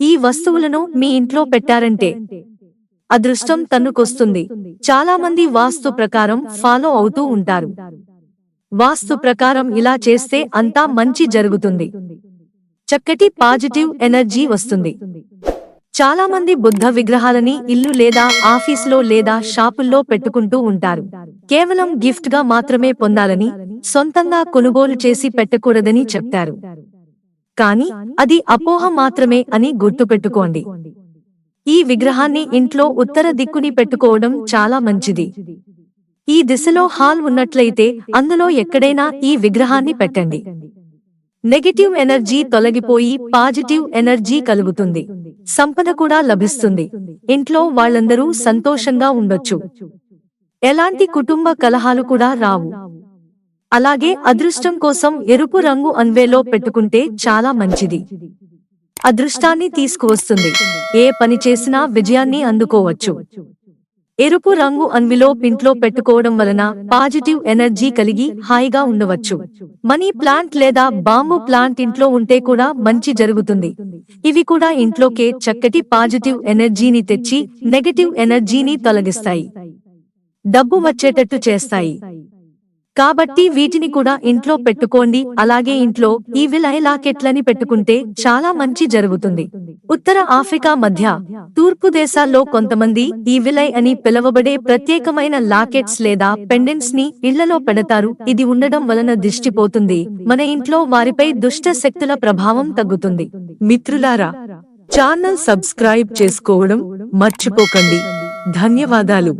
ఈ వస్తువులను మీ ఇంట్లో పెట్టారంటే అదృష్టం తన్నుకొస్తుంది. చాలా మంది వాస్తు ప్రకారం ఫాలో అవుతూ ఉంటారు. వాస్తు ప్రకారం ఇలా చేస్తే అంతా మంచి జరుగుతుంది. చక్కటి పాజిటివ్ ఎనర్జీ వస్తుంది. చాలా మంది బుద్ధ విగ్రహాలని ఇల్లు లేదా ఆఫీసులో లేదా షాపుల్లో పెట్టుకుంటూ ఉంటారు. కేవలం గిఫ్ట్గా మాత్రమే పొందాలని సొంతంగా కొనుగోలు చేసి పెట్టకూడదని చెప్తారు. కానీ అది అపోహ మాత్రమే అని గుర్తుపెట్టుకోండి. ఈ విగ్రహాన్ని ఇంట్లో ఉత్తర దిక్కుని పెట్టుకోవడం చాలా మంచిది. ఈ దిశలో హాల్ ఉన్నట్లయితే అందులో ఎక్కడైనా ఈ విగ్రహాన్ని పెట్టండి. నెగటివ్ ఎనర్జీ తొలగిపోయి పాజిటివ్ ఎనర్జీ కలుగుతుంది. సంపద కూడా లభిస్తుంది. ఇంట్లో వాళ్ళందరూ సంతోషంగా ఉండొచ్చు. ఎలాంటి కుటుంబ కలహాలు కూడా రావు. అలాగే అదృష్టం కోసం ఎరుపు రంగు అన్వేలో పెట్టుకుంటే చాలా మంచిది. అదృష్టాన్ని తీసుకువస్తుంది. ఏ పని చేసినా విజయాన్ని అందుకోవచ్చు. ఎరుపు రంగు అన్విలో పింట్లో పెట్టుకోవడం వలన పాజిటివ్ ఎనర్జీ కలిగి హాయిగా ఉండవచ్చు. మనీ ప్లాంట్ లేదా బాంబు ప్లాంట్ ఇంట్లో ఉంటే కూడా మంచి జరుగుతుంది. ఇవి కూడా ఇంట్లోకే చక్కటి పాజిటివ్ ఎనర్జీని తెచ్చి నెగటివ్ ఎనర్జీని తొలగిస్తాయి. డబ్బు వచ్చేటట్టు చేస్తాయి. కాబట్టి వీటిని కూడా ఇంట్లో పెట్టుకోండి. అలాగే ఇంట్లో ఈ విలై లాకెట్లని పెట్టుకుంటే చాలా మంచి జరుగుతుంది. ఉత్తర ఆఫ్రికా మధ్య తూర్పు దేశాల్లో కొంతమంది ఈ విలై అని పిలవబడే ప్రత్యేకమైన లాకెట్స్ లేదా పెండెంట్స్ని ఇళ్ళలో పెడతారు. ఇది ఉండడం వలన దిష్టిపోతుంది మన ఇంట్లో వారిపై దుష్ట శక్తుల ప్రభావం తగ్గుతుంది. మిత్రులారా ఛానల్ సబ్స్క్రైబ్ చేసుకోవడం మర్చిపోకండి. ధన్యవాదాలు.